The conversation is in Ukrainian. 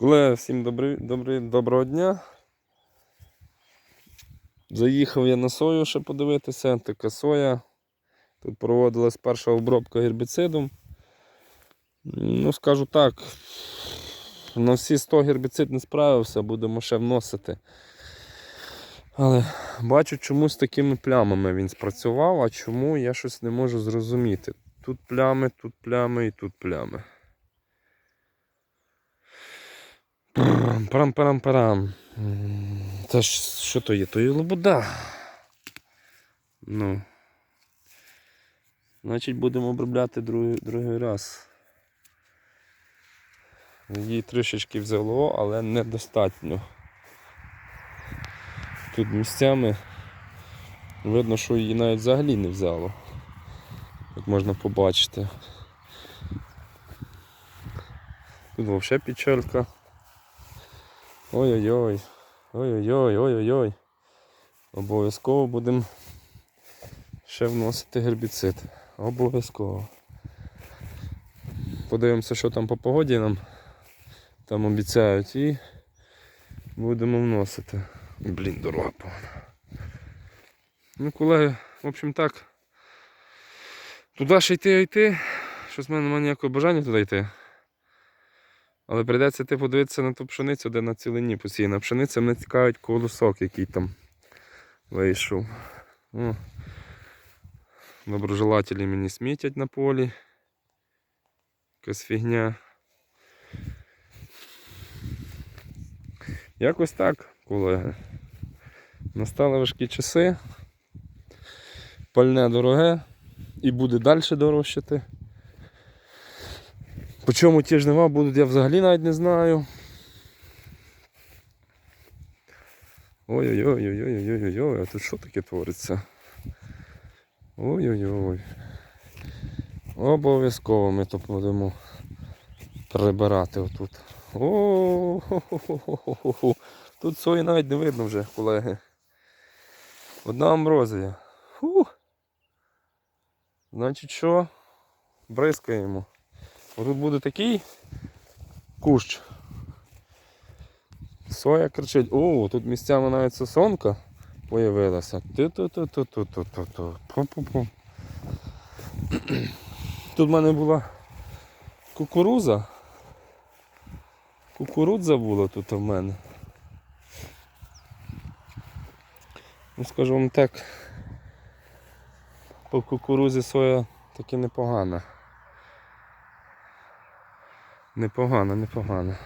Колеги, всім добрий, добрий, доброго дня. Заїхав я на сою ще подивитися, така соя. Тут проводилась перша обробка гербіцидом. Ну, скажу так, на всі 100 гербіцид не справився, будемо ще вносити. Але бачу, чому з такими плямами він спрацював, а чому я щось не можу зрозуміти. Тут плями, тут плями і тут плями. Парам-парам-парам. Це ж що то є? То є лобода. Ну. Значить будемо обробляти другий, другий раз. Її трішечки взяло, але недостатньо. Тут місцями видно, що її навіть взагалі не взяло. Як можна побачити. Тут взагалі печалька. Ой-ой-ой. Ой-ой-ой, ой-ой-ой. Обов'язково будемо ще вносити гербіцид. Обов'язково. Подивимося, що там по погоді нам там обіцяють і будемо вносити. Блін, дорога погана. Ну, колеги, в общем так. Туди ще йти, йти. Щось в мене немає ніякого бажання туди йти. Але прийдеться йти подивитися на ту пшеницю, де на цілині посіяна. Пшениця мене цікавить колосок, який там вийшов. О. Доброжелателі мені смітять на полі. Якась фігня. Якось так, колеги. Настали важкі часи. Пальне дороге і буде далі дорожчати. По чому ті жнива будуть, я взагалі навіть не знаю. Ой-ой-ой-ой-ой-ой-ой, а тут що таке твориться? Ой-ой-ой. Обов'язково ми то будемо прибирати отут. о хо хо Тут сої навіть не видно вже, колеги. Одна амброзія. Фух. Значить що? Бризкаємо. Отут буде такий кущ. Соя кричить. О, тут місцями навіть сосонка появилася. Тут в мене була кукуруза. Кукурудза була тут в мене. Ну, скажу вам так, по кукурузі соя таки непогана. Непогано, непогано.